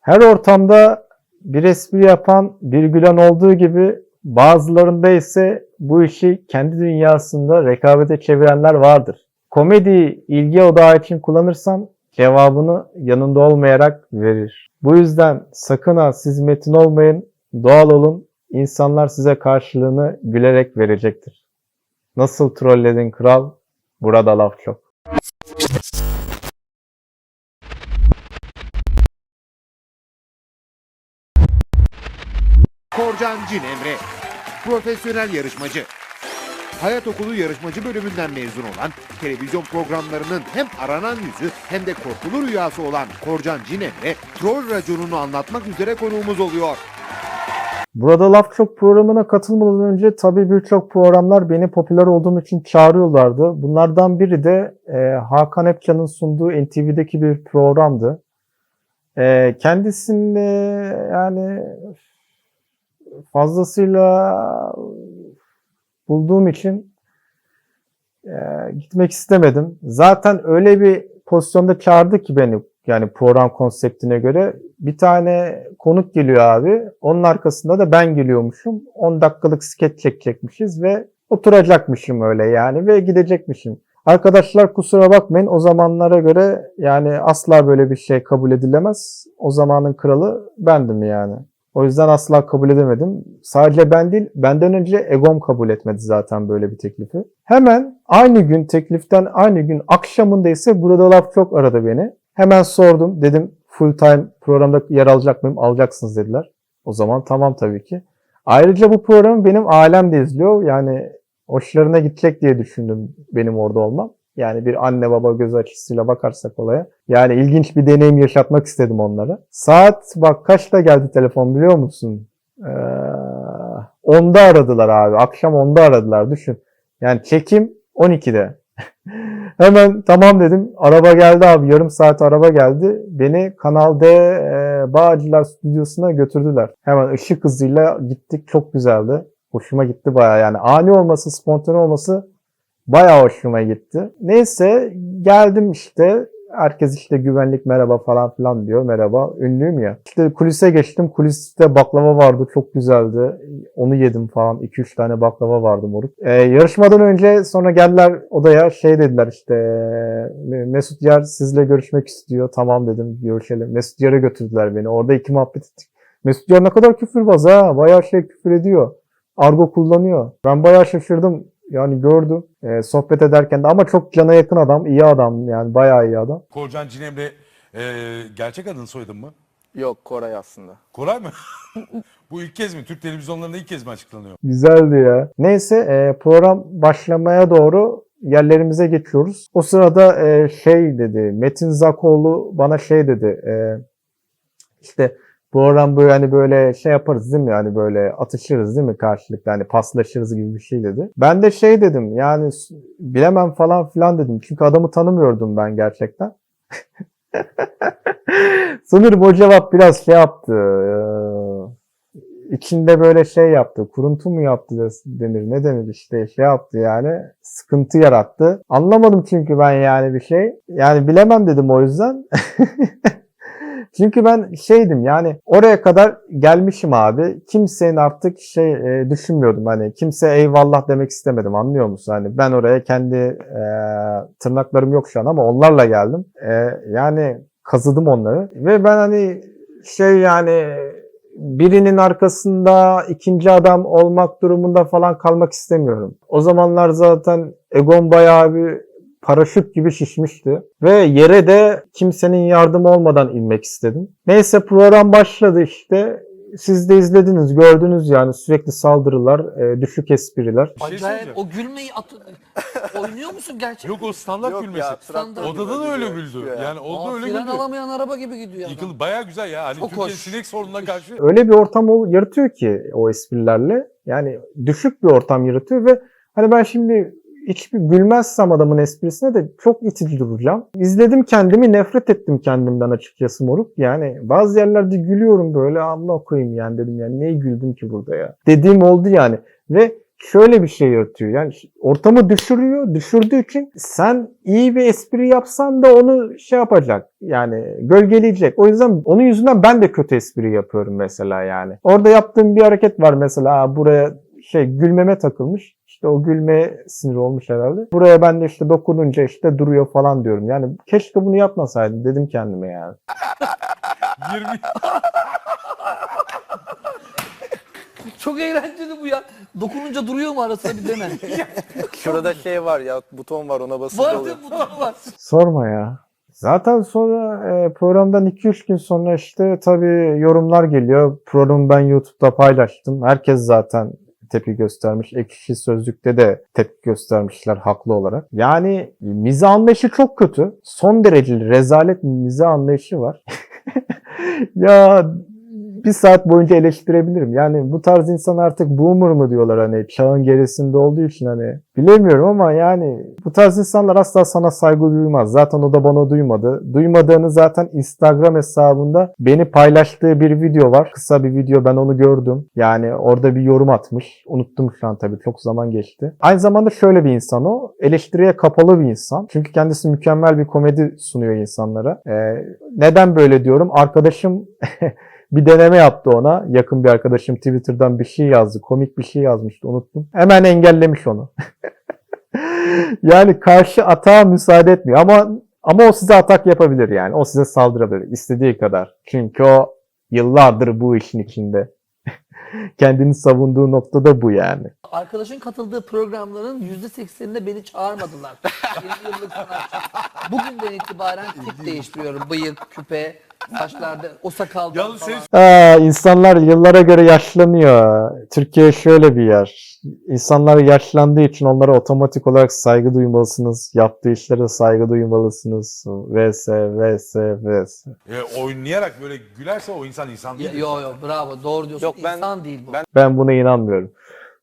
Her ortamda bir espri yapan, bir gülen olduğu gibi bazılarında ise bu işi kendi dünyasında rekabete çevirenler vardır. Komediyi ilgi odağı için kullanırsan cevabını yanında olmayarak verir. Bu yüzden sakın ha siz metin olmayın, doğal olun. İnsanlar size karşılığını gülerek verecektir. Nasıl trolledin kral? Burada laf çok. Korcan Cinemre, profesyonel yarışmacı. Hayat Okulu yarışmacı bölümünden mezun olan, televizyon programlarının hem aranan yüzü hem de korkulu rüyası olan Korcan Cinemre, troll raconunu anlatmak üzere konuğumuz oluyor. Burada Laf Çok programına katılmadan önce tabii birçok programlar beni popüler olduğum için çağırıyorlardı. Bunlardan biri de e, Hakan Epcan'ın sunduğu NTV'deki bir programdı. E, kendisini yani fazlasıyla bulduğum için e, gitmek istemedim. Zaten öyle bir pozisyonda çağırdı ki beni yani program konseptine göre bir tane konuk geliyor abi. Onun arkasında da ben geliyormuşum. 10 dakikalık skeç çekecekmişiz ve oturacakmışım öyle yani ve gidecekmişim. Arkadaşlar kusura bakmayın o zamanlara göre yani asla böyle bir şey kabul edilemez. O zamanın kralı bendim yani. O yüzden asla kabul edemedim. Sadece ben değil, benden önce Egom kabul etmedi zaten böyle bir teklifi. Hemen aynı gün tekliften aynı gün akşamında ise burada laf çok aradı beni. Hemen sordum. Dedim full time programda yer alacak mıyım? Alacaksınız dediler. O zaman tamam tabii ki. Ayrıca bu programı benim ailem de izliyor. Yani hoşlarına gidecek diye düşündüm benim orada olmam. Yani bir anne baba göz açısıyla bakarsak olaya. Yani ilginç bir deneyim yaşatmak istedim onlara. Saat bak kaçta geldi telefon biliyor musun? Ee, 10'da aradılar abi. Akşam 10'da aradılar düşün. Yani çekim 12'de. Hemen tamam dedim. Araba geldi abi. Yarım saat araba geldi. Beni Kanal D e, Bağcılar stüdyosuna götürdüler. Hemen ışık hızıyla gittik. Çok güzeldi. Hoşuma gitti baya yani. Ani olması, spontane olması baya hoşuma gitti. Neyse geldim işte. Herkes işte güvenlik merhaba falan filan diyor. Merhaba. Ünlüyüm ya. İşte kulise geçtim. Kuliste baklava vardı. Çok güzeldi. Onu yedim falan. 2-3 tane baklava vardı moruk. Ee, yarışmadan önce sonra geldiler odaya şey dediler işte Mesut Yer sizle görüşmek istiyor. Tamam dedim görüşelim. Mesut Yer'e götürdüler beni. Orada iki muhabbet ettik. Mesut Yer ne kadar küfürbaz ha. Bayağı şey küfür ediyor. Argo kullanıyor. Ben bayağı şaşırdım. Yani gördüm. Ee, sohbet ederken de ama çok cana yakın adam. iyi adam yani bayağı iyi adam. Korcan Cinemre e, gerçek adın soyadın mı? Yok Koray aslında. Koray mı? Bu ilk kez mi? Türk televizyonlarında ilk kez mi açıklanıyor? Güzeldi ya. Neyse e, program başlamaya doğru yerlerimize geçiyoruz. O sırada e, şey dedi, Metin Zakoğlu bana şey dedi, e, işte program böyle hani böyle şey yaparız değil mi? Yani böyle atışırız değil mi karşılıklı hani paslaşırız gibi bir şey dedi. Ben de şey dedim yani bilemem falan filan dedim. Çünkü adamı tanımıyordum ben gerçekten. Sanırım o cevap biraz şey yaptı. içinde böyle şey yaptı. Kuruntu mu yaptı denir. Ne denir işte şey yaptı yani. Sıkıntı yarattı. Anlamadım çünkü ben yani bir şey. Yani bilemem dedim o yüzden. Çünkü ben şeydim yani oraya kadar gelmişim abi. Kimsenin artık şey e, düşünmüyordum hani kimse eyvallah demek istemedim anlıyor musun? Hani ben oraya kendi e, tırnaklarım yok şu an ama onlarla geldim. E, yani kazıdım onları ve ben hani şey yani birinin arkasında ikinci adam olmak durumunda falan kalmak istemiyorum. O zamanlar zaten Egon bayağı bir paraşüt gibi şişmişti. Ve yere de kimsenin yardımı olmadan inmek istedim. Neyse program başladı işte. Siz de izlediniz, gördünüz yani sürekli saldırılar, e, düşük espriler. Bir şey Acayip o gülmeyi at oynuyor musun gerçekten? Yok o standart Yok gülmesi. ya, Standart. Odada da öyle güldü. Ya. Yani orada Aa, öyle fren güldü. alamayan araba gibi gidiyor adam. Yıkıldı. Baya güzel ya. Hani Çok Türkiye hoş. sinek sorununa karşı Öyle bir ortam ol- yaratıyor ki o esprilerle. Yani düşük bir ortam yaratıyor ve hani ben şimdi hiçbir gülmezsem adamın esprisine de çok itici duracağım. İzledim kendimi, nefret ettim kendimden açıkçası moruk. Yani bazı yerlerde gülüyorum böyle Allah koyayım yani dedim yani neye güldüm ki burada ya. Dediğim oldu yani. Ve şöyle bir şey yaratıyor. Yani ortamı düşürüyor. Düşürdüğü için sen iyi bir espri yapsan da onu şey yapacak. Yani gölgeleyecek. O yüzden onun yüzünden ben de kötü espri yapıyorum mesela yani. Orada yaptığım bir hareket var mesela "Aa, buraya şey gülmeme takılmış. İşte o gülme sinir olmuş herhalde. Buraya ben de işte dokununca işte duruyor falan diyorum. Yani keşke bunu yapmasaydım dedim kendime yani. 20 Çok eğlenceli bu ya. Dokununca duruyor mu arasında bir dene. Şurada şey var ya buton var ona basınca var oluyor. değil mi? Bu var. Sorma ya. Zaten sonra e, programdan 2-3 gün sonra işte tabii yorumlar geliyor. Programı ben YouTube'da paylaştım. Herkes zaten tepki göstermiş. Ekşi Sözlük'te de tepki göstermişler haklı olarak. Yani mizah anlayışı çok kötü. Son derece rezalet mizah anlayışı var. ya bir saat boyunca eleştirebilirim. Yani bu tarz insan artık boomer mı diyorlar hani çağın gerisinde olduğu için hani bilemiyorum ama yani bu tarz insanlar asla sana saygı duymaz. Zaten o da bana duymadı. Duymadığını zaten Instagram hesabında beni paylaştığı bir video var. Kısa bir video ben onu gördüm. Yani orada bir yorum atmış. Unuttum şu an tabii çok zaman geçti. Aynı zamanda şöyle bir insan o. Eleştiriye kapalı bir insan. Çünkü kendisi mükemmel bir komedi sunuyor insanlara. Ee, neden böyle diyorum? Arkadaşım bir deneme yaptı ona. Yakın bir arkadaşım Twitter'dan bir şey yazdı. Komik bir şey yazmıştı unuttum. Hemen engellemiş onu. yani karşı atağa müsaade etmiyor ama ama o size atak yapabilir yani. O size saldırabilir istediği kadar. Çünkü o yıllardır bu işin içinde. Kendini savunduğu noktada bu yani. Arkadaşın katıldığı programların %80'inde beni çağırmadılar. 20 yıllık sanatçı. Bugünden itibaren tip değiştiriyorum. Bıyık, küpe, saçlarda, o sakaldan Yalnız falan. Aa, insanlar yıllara göre yaşlanıyor. Türkiye şöyle bir yer. İnsanlar yaşlandığı için onlara otomatik olarak saygı duymalısınız. Yaptığı işlere saygı duymalısınız. Vs, vs, vs. e, oynayarak böyle gülerse o insan insan değil. Yo yo bravo doğru diyorsun. Yok, ben- İnsan değil bu. ben- Ben buna inanmıyorum.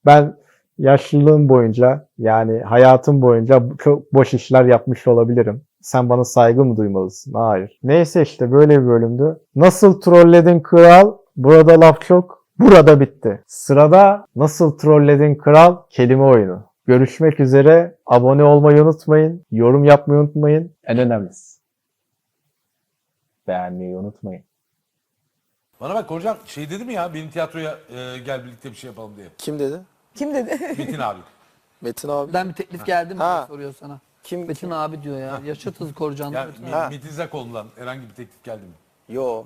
Ben yaşlılığım boyunca yani hayatım boyunca çok boş işler yapmış olabilirim. Sen bana saygı mı duymalısın? Hayır. Neyse işte böyle bir bölümdü. Nasıl trolledin kral? Burada laf çok. Burada bitti. Sırada nasıl trolledin kral? Kelime oyunu. Görüşmek üzere. Abone olmayı unutmayın. Yorum yapmayı unutmayın. En önemlisi. Beğenmeyi unutmayın. Bana bak Korcan şey dedi mi ya benim tiyatroya e, gel birlikte bir şey yapalım diye. Kim dedi? Kim dedi? Metin abi. Metin abi. Ben bir teklif geldi mi diye soruyor sana. Kim? Metin abi diyor ya. Yaşatız korcanlı Ya Metin Mi- Ha. Metin Zakoğlu'ndan herhangi bir teklif geldi mi? Yo.